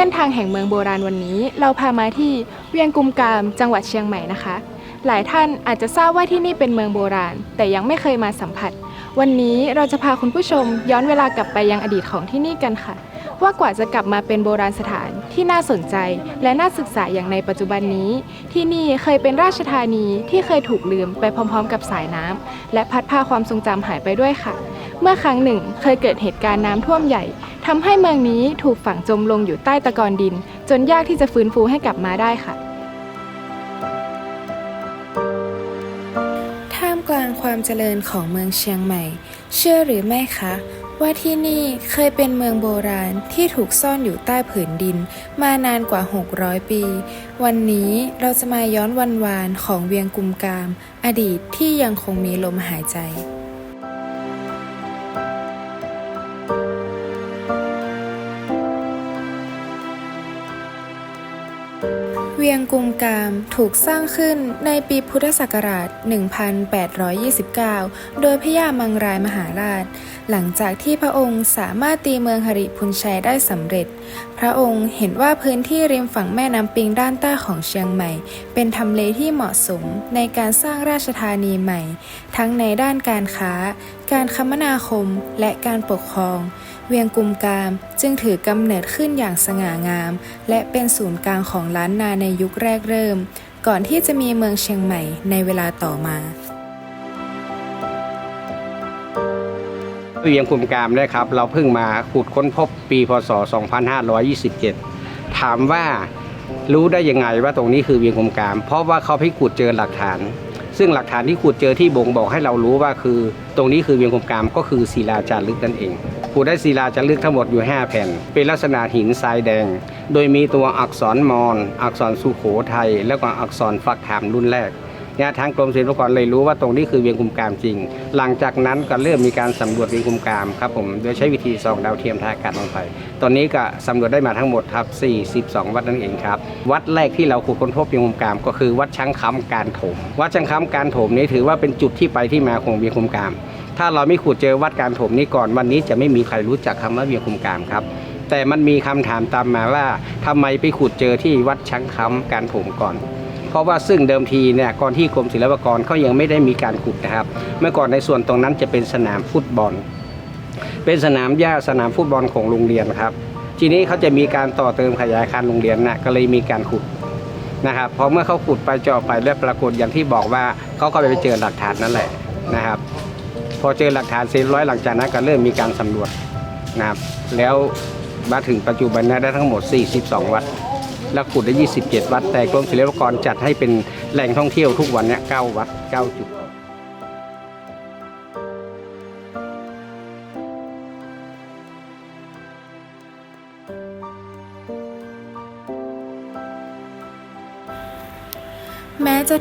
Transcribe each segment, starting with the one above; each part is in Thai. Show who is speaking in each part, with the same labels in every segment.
Speaker 1: เส้นทางแห่งเมืองโบราณวันนี้ เราพามาที่เวียงกุมกาม จังหวัดเชียงใหม่นะคะ หลายท่านอาจจะทราบว่าที่นี่เป็นเมืองโบราณ แต่ยังไม่เคยมาสัมผัส วันนี้เราจะพาคุณผู้ชมย้อนเวลากลับไปยังอดีตของที่นี่กันค่ะ ว่ากว่าจะกลับมาเป็นโบราณสถานที่น่าสนใจ และน่าศึกษาอย่างในปัจจุบันนี้ ที่นี่เคยเป็นราชธานีที่เคยถูกลืมไปพร้อมๆ กับสายน้ำและพัดพาความทรงจำหายไปด้วยค่ะ เมื่อครั้งหนึ่งเคยเกิดเหตุการณ์น้ำท่วมใหญ่ทำให้เมืองนี้ถูกฝังจมลงอยู่ใต้ตะกอนดิน จนยากที่จะฟื้นฟูให้กลับมาได้ค่ะ ความเจริญของเมืองเชียงใหม่ เชื่อหรือไม่คะ ว่าที่นี่เคยเป็นเมืองโบราณที่ถูกซ่อนอยู่ใต้ผืนดิน มานานกว่า 600 ปี วันนี้เราจะมาย้อนวันวานของเวียงกุมกาม อดีตที่ยังคงมีลมหายใจ วียงกุมกามถูกสร้างขึ้นในปีพุทธศักราช 1829 โดยพระยามังรายมหาราช หลังจากที่พระองค์สามารถตีเมืองหริพุนชัยได้สำเร็จ พระองค์เห็นว่าพื้นที่ริมฝั่งแม่น้ำปิงด้านใต้ของเชียงใหม่ เป็นทำเลที่เหมาะสมในการสร้างราชธานีใหม่ ทั้งในด้านการค้า การคมนาคม และการปกครอง เวียงกุมกามจึงถือกำเนิดขึ้นอย่างสง่างาม และเป็นศูนย์กลางของล้านนาในยุคแรกเริ่ม ก่อนที่จะมีเมืองเชียงใหม่ในเวลาต่อมา
Speaker 2: เวียงคุมกามนะครับ เราเพิ่งมาขุดค้นพบปีพศ 2527 ถามว่ารู้ได้ยังไงว่าตรงนี้คือเวียงคุมกาม เพราะว่าเขาพิขุดเจอหลักฐาน ซึ่งหลักฐานที่ขุดเจอที่บ่งบอกให้เรารู้ว่าคือ ตรงนี้คือเวียงคุมกามก็คือศิลาจารึกนั่นเอง ขุดได้ศิลาจารึกทั้งหมดอยู่ 5 แผ่น เป็นลักษณะหินทรายแดง โดยมีตัวอักษรมอญอักษรสุโขทัยแล้วก็อักษรฟักขามรุ่นแรกเนี่ยทางกรมศิลปากรเลยรู้ว่าตรงนี้คือเวียงคุมกามจริง หลังจากนั้นก็เริ่มมีการสำรวจเวียงคุมกามครับผม โดยใช้วิธีส่องดาวเทียมทางอากาศลงไป ตอนนี้ก็สำรวจได้มาทั้งหมดครับ 42 วัดนั่นเองครับ วัดแรกที่เราขุดค้นพบเวียงคุมกามก็คือวัดช้างคำการถม วัดช้างคำการถมนี้ถือว่าเป็นจุดที่ไปที่มาของเวียงคุมกาม ถ้าเราไม่ขุดเจอวัดการถมนี้ก่อนวันนี้จะไม่มีใครรู้จักคำว่าเวียงคุมกามครับ แต่มันมีคำถามตามมาว่าทำไมไปขุดเจอที่วัดช้างคำการถมก่อน เพราะว่าซึ่งเดิมทีเนี่ยก่อนที่กรมศิลปากรเขายังไม่ได้มีการขุดนะครับ เมื่อก่อนในส่วนตรงนั้นจะเป็นสนามฟุตบอล เป็นสนามหญ้าสนามฟุตบอลของโรงเรียนครับ ทีนี้เขาจะมีการต่อเติมขยายอาคารโรงเรียนนะก็เลยมีการขุดนะครับพอเมื่อเขาขุดไปเจาะไปแล้วปรากฏอย่างที่บอกว่าเขาก็ไปเจอหลักฐานนั่นแหละนะครับ พอเจอหลักฐานเสร็จร้อยหลังจากนั้นก็เริ่มมีการสำรวจนะครับแล้วมาถึงปัจจุบันนี้ได้ทั้งหมด 42 วัด แล้วขุดได้ 27 วัด แต่กรมศิลปากรจัดให้เป็นแหล่งท่องเที่ยวทุกวันนี้9วัด 9 จุด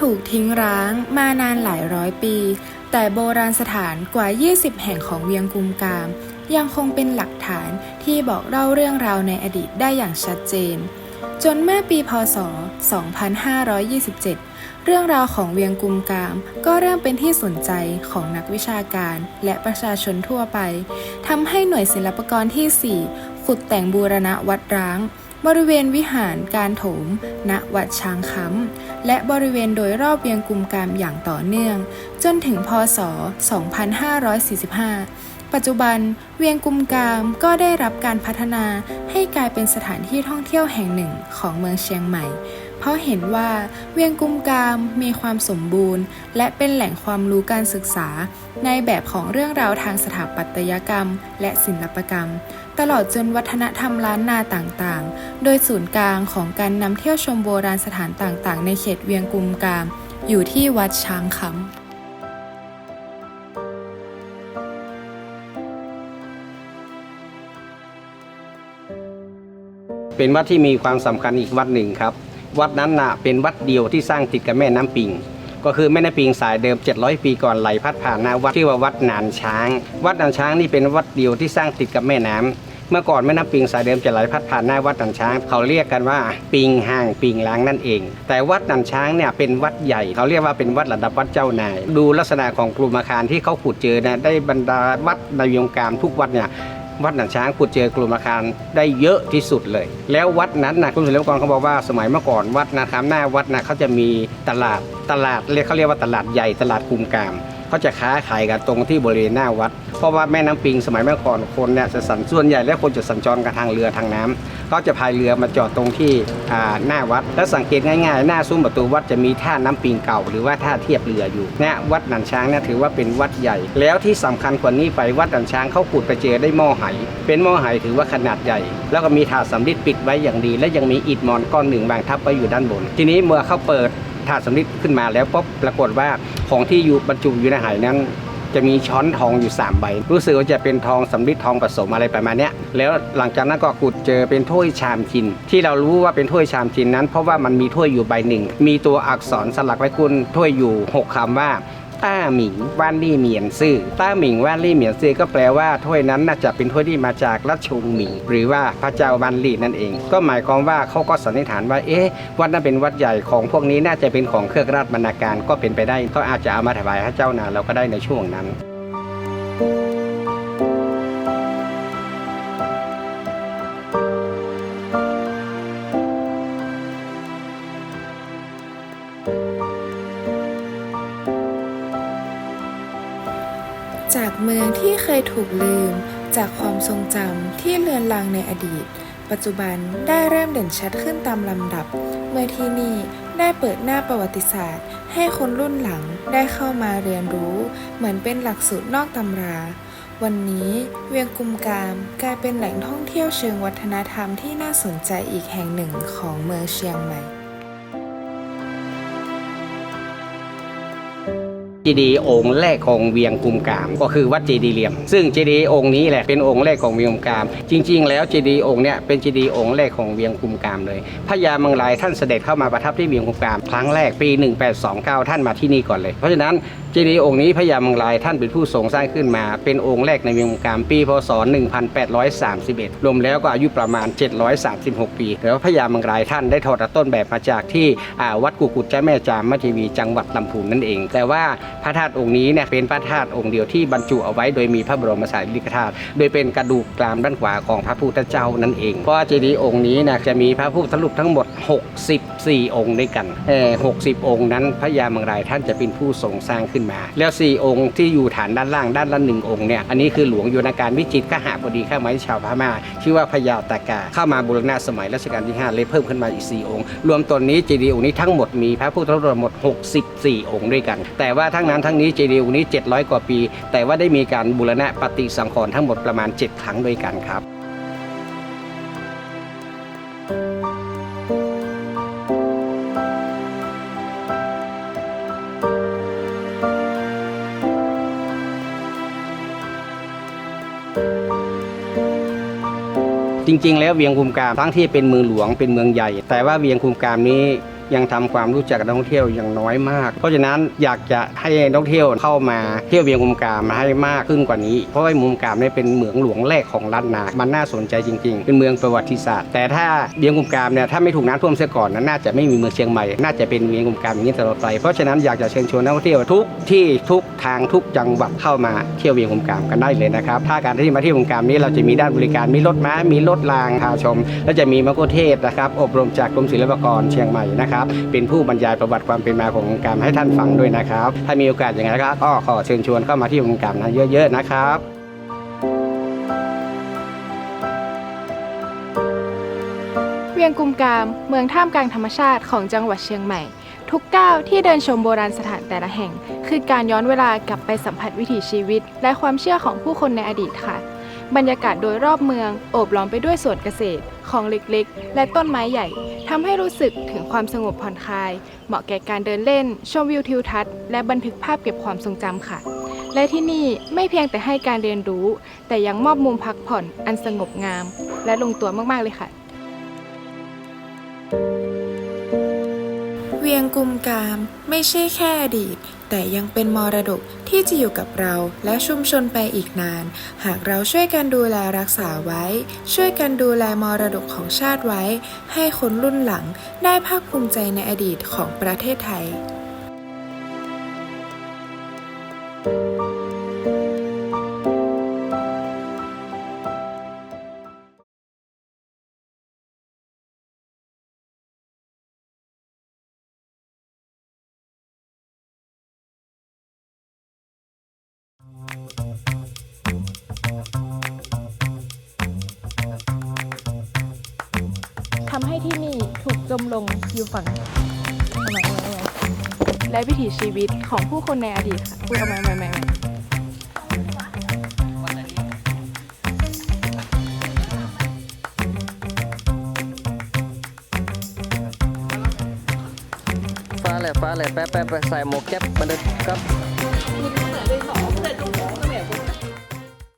Speaker 1: ถูกทิ้งร้างมานานหลายร้อยปี แต่โบราณสถานกว่า 20 แห่งของเวียงกุมกาม ยังคงเป็นหลักฐานที่บอกเล่าเรื่องราวในอดีตได้อย่างชัดเจน จนเมื่อปีพศ 2527 เรื่องราวของเวียงกุมกาม ก็เริ่มเป็นที่สนใจของนักวิชาการและประชาชนทั่วไปทำให้หน่วยศิลปกรที่ 4 ขุดแต่งบูรณะวัดร้าง บริเวณวิหารการโถม ณ วัดช้างคำและบริเวณโดยรอบเวียงกุมกามอย่างต่อเนื่อง จนถึงพศ 2545 ปัจจุบันเวียงกุมกามก็ได้รับการพัฒนาให้กลายเป็นสถานที่ท่องเที่ยวแห่งหนึ่งของเมืองเชียงใหม่ เพราะเห็นว่าเวียงกุมกามมีความสมบูรณ์ และเป็นแหล่งความรู้การศึกษา ในแบบของเรื่องราวทางสถาปัตยกรรม และศิลปกรรม ตลอดจนวัฒนธรรมล้านนาต่างๆ โดยศูนย์กลางของการนำเที่ยวชมโบราณสถานต่างๆ ในเขตเวียงกุมกาม อยู่ที่วัดช้างคำ
Speaker 2: เป็นวัดที่มีความสำคัญอีกวัดหนึ่งครับ วัดนั้นนะเป็นวัดเดียวที่สร้างติดกับแม่น้ำปิง ก็คือแม่น้ำปิงสายเดิม 700 ปีก่อนไหลพัดผ่านหน้าวัดชื่ว่าวัดนานช้าง วัดนานช้างนี่เป็นวัดเดียวที่สร้างติดกับแม่น้ำเมื่อก่อนแม่น้ำปิงสายเดิมจะไหลพัดผ่านหน้าวัดนานช้าง เขาเรียกกันว่าปิงห่างปิงล้างนั่นเอง แต่วัดนานช้างเนี่ยเป็นวัดใหญ่ เขาเรียกว่าเป็นวัดระดับวัดเจ้านาย ดูลักษณะของกลุ่มอาคารที่เขาขุดเจอนี่ยได้บรรดาวัดในวงการทุกวัดเนี่ย วัดหนังช้างขุดเจอกลุ่มอาคารได้เยอะที่สุดเลย แล้ววัดนั้นนะกรมศิลปากรเขาบอกว่าสมัยเมื่อก่อนวัดนะครับหน้าวัดนะเขาจะมีตลาดตลาดเรียกเขาเรียกว่าตลาดใหญ่ตลาดกุมกามเขาจะค้าขายกันตรงที่บริเวณหน้าวัด เพราะว่าแม่น้ำปิงสมัยเมื่อก่อนคนเนี่ยจะสัญส่วนใหญ่แล้วคนจะสัญจรกันทางเรือทางน้ำเขาจะพายเรือมาจอดตรงที่หน้าวัด แล้วสังเกตง่ายๆ หน้าซุ้มประตูวัดจะมีท่าน้ำปิงเก่า หรือว่าท่าเทียบเรืออยู่เนี่ยวัดนันช้างเนี่ยถือว่าเป็นวัดใหญ่ แล้วที่สำคัญกว่านี้ไปวัดนันช้างเขาขุดไปเจอได้หม้อไหเป็นหม้อไหถือว่าขนาดใหญ่ แล้วก็มีถาดสำริดปิดไว้อย่างดี และยังมีอิฐมอนก้อนหนึ่งวางทับไว้อยู่ด้านบน ทีนี้เมื่อเขาเปิดถาดสำริดขึ้นมาแล้วปุ๊บปรากฏว่าของที่อยู่บรรจุอยู่ในไหนั้น จะมีช้อนทองอยู่ 3 ใบ รู้สึกว่าจะเป็นทองสำริดทองผสมอะไรประมาณนี้แล้วหลังจากนั้นก็ขุดเจอเป็นถ้วยชามชิน ที่เรารู้ว่าเป็นถ้วยชามชินนั้น เพราะว่ามันมีถ้วยอยู่ใบหนึ่ง มีตัวอักษรสลักไว้คุณถ้วยอยู่ 6คำว่า ต้าหมิงว่านลี่เหมียนซื่อต้าหมิงว่านลี่เหมียนซื่อก็แปลว่าถ้วยนั้นน่าจะเป็นถ้วยที่มาจากรัชวงศ์หมิงหรือว่าพระเจ้าว่านลี่นั่นเอง ก็หมายความว่าเขาก็สันนิษฐานว่าเอ๊ะวัดนั้นเป็นวัดใหญ่ของพวกนี้น่าจะเป็นของเครือราชบรรณาการก็เป็นไปได้ก็อาจจะเอามาถวายพระเจ้านาเราก็ได้ในช่วงนั้น
Speaker 3: จากเมืองที่เคยถูกลืม จากความทรงจำที่เลือนลางในอดีต ปัจจุบันได้เริ่มเด่นชัดขึ้นตามลำดับ เมื่อที่นี่ได้เปิดหน้าประวัติศาสตร์ ให้คนรุ่นหลังได้เข้ามาเรียนรู้ เหมือนเป็นหลักสูตรนอกตำรา วันนี้เวียงกุมกามกลายเป็นแหล่งท่องเที่ยวเชิงวัฒนธรรมที่น่าสนใจอีกแห่งหนึ่งของเมืองเชียงใหม่
Speaker 2: เจดีย์องค์แรกของเวียงกุมกาม ก็คือวัดเจดีย์เหลี่ยม ซึ่งเจดีย์องค์นี้แหละเป็นองค์แรกของเวียงกุมกาม จริง ๆ แล้วเจดีย์องค์เนี้ยเป็นเจดีย์องค์แรกของเวียงกุมกามเลยพระยามังรายท่านเสด็จเข้ามาประทับที่เวียงกุมกาม ครั้งแรกปี 1829 ท่านมาที่นี่ก่อนเลย เพราะฉะนั้น เจดีย์องค์นี้พระยามังรายท่านเป็นผู้ทรงสร้างขึ้นมา เป็นองค์แรกในเวียงกามปีพศ 1831 รวมแล้วก็อายุประมาณ 736 ปีแล้วพระยามังรายท่านได้ถอดต้นแบบมาจากที่วัดกุกุฎเจ้าแม่จามมัทีวีจังหวัดลำพูนนั่นเอง แต่ว่าพระธาตุองค์นี้เนี่ยเป็นพระธาตุองค์เดียวที่บรรจุเอาไว้โดยมีพระบรมสารีริกธาตุโดยเป็นกระดูกกรามด้านขวาของพระพุทธเจ้านั่นเองเพราะว่าเจดีย์องค์นี้นะจะมีพระพุทธรูปทั้งหมด 64 องค์ด้วยกันเออ60 องค์นั้นพระยามังรายท่านจะเป็นผู้ทรงสร้างขึ้นมา แล้ว 4 องค์ที่อยู่ฐานด้านล่างด้านละหนึ่งองค์เนี่ยอันนี้คือหลวงโยนาการวิจิตขหาบดีข้าไม้ชาวพม่าชื่อว่าพญาตากาเข้ามาบูรณะสมัยรัชกาลที่ 5 เลยเพิ่มขึ้นมาอีก 4 องค์ รวมตนนี้เจดีย์องค์นี้ทั้งหมดมีพระพุทธรูปหมด 64 องค์ด้วยกัน แต่ว่าทั้งนั้นทั้งนี้เจดีย์องค์นี้ 700 กว่าปี แต่ว่าได้มีการบูรณะปฏิสังขรณ์ทั้งหมดประมาณ 7 ครั้งด้วยกันครับ ริง ๆ แล้วเวียงคุมกามทั้งที่เป็นเมืองหลวงเป็นเมืองใหญ่ แต่ว่าเวียงคุมกามนี้ ยังทำความรู้จักกับนักท่องเที่ยวอย่างน้อยมาก เพราะฉะนั้นอยากจะให้นักท่องเที่ยวเข้ามาเที่ยวเวียงคุมกามมาให้มากขึ้นกว่านี้ เพราะว่าเวียงคุมกามเนี่ยเป็นเมืองหลวงแรกของล้านนา มันน่าสนใจจริง ๆ เป็นเมืองประวัติศาสตร์ แต่ถ้าเวียงคุมกามเนี่ยถ้าไม่ถูกน้ำท่วมเสียก่อนนั้นน่าจะไม่มีเมืองเชียงใหม่ น่าจะเป็นเวียงคุมกามอย่างนี้ตลอดไป เพราะฉะนั้นอยากจะเชิญชวนนักท่องเที่ยวทุกที่ทุกทางทุกจังหวัดเข้ามาเที่ยวเวียงคุมกามกันได้เลยนะครับ ถ้าการที่มาเที่ยวเวียงคุมกามนี้เราจะมีด้านบริการ มีรถม้า มีรถรางพาชม และจะมีมะกุเทศนะครับ อบรมจากกรมศิลปากรเชียงใหม่นะครับเป็นผู้บรรยายประวัติความเป็นมาของวงการให้ท่านฟังด้วยนะครับ ถ้ามีโอกาสอย่างไรก็ขอเชิญชวนเข้ามาที่วงการนะเยอะ ๆ นะครับ
Speaker 1: เวียงกุมกาม เมืองท่ามกลางธรรมชาติของจังหวัดเชียงใหม่ ทุกก้าวที่เดินชมโบราณสถานแต่ละแห่ง คือการย้อนเวลากลับไปสัมผัสวิถีชีวิต และความเชื่อของผู้คนในอดีตค่ะ บรรยากาศโดยรอบเมืองโอบล้อมไปด้วยสวนเกษตร ของเล็กๆ และต้นไม้ใหญ่ทำให้รู้สึกถึงความสงบผ่อนคลาย เหมาะแก่การเดินเล่น ชมวิวทิวทัศน์และบันทึกภาพเก็บความทรงจำค่ะ และที่นี่ไม่เพียงแต่ให้การเรียนรู้ แต่ยังมอบมุมพักผ่อนอันสงบงาม และลงตัวมากๆเลยค่ะ
Speaker 3: เวียงกุมกามไม่ใช่แค่อดีต แต่ยังเป็นมรดกที่จะอยู่กับเราและชุมชนไปอีกนาน หากเราช่วยกันดูแลรักษาไว้ ช่วยกันดูแลมรดกของชาติไว้ ให้คนรุ่นหลังได้ภาคภูมิใจในอดีตของประเทศไทย
Speaker 1: จมลงอยู่ฝั่งเอาใหม่เอาใหม่เอาใหม่และวิถีชีวิตของผู้คนในอดีตค่ะพูดเอาใหม่ใหม่ใหม่ใหม่
Speaker 4: ฟ้าแหละฟ้าแหละแป๊ะแป๊ะแป๊ะใส่หมวกแก๊ปมาเลยครับ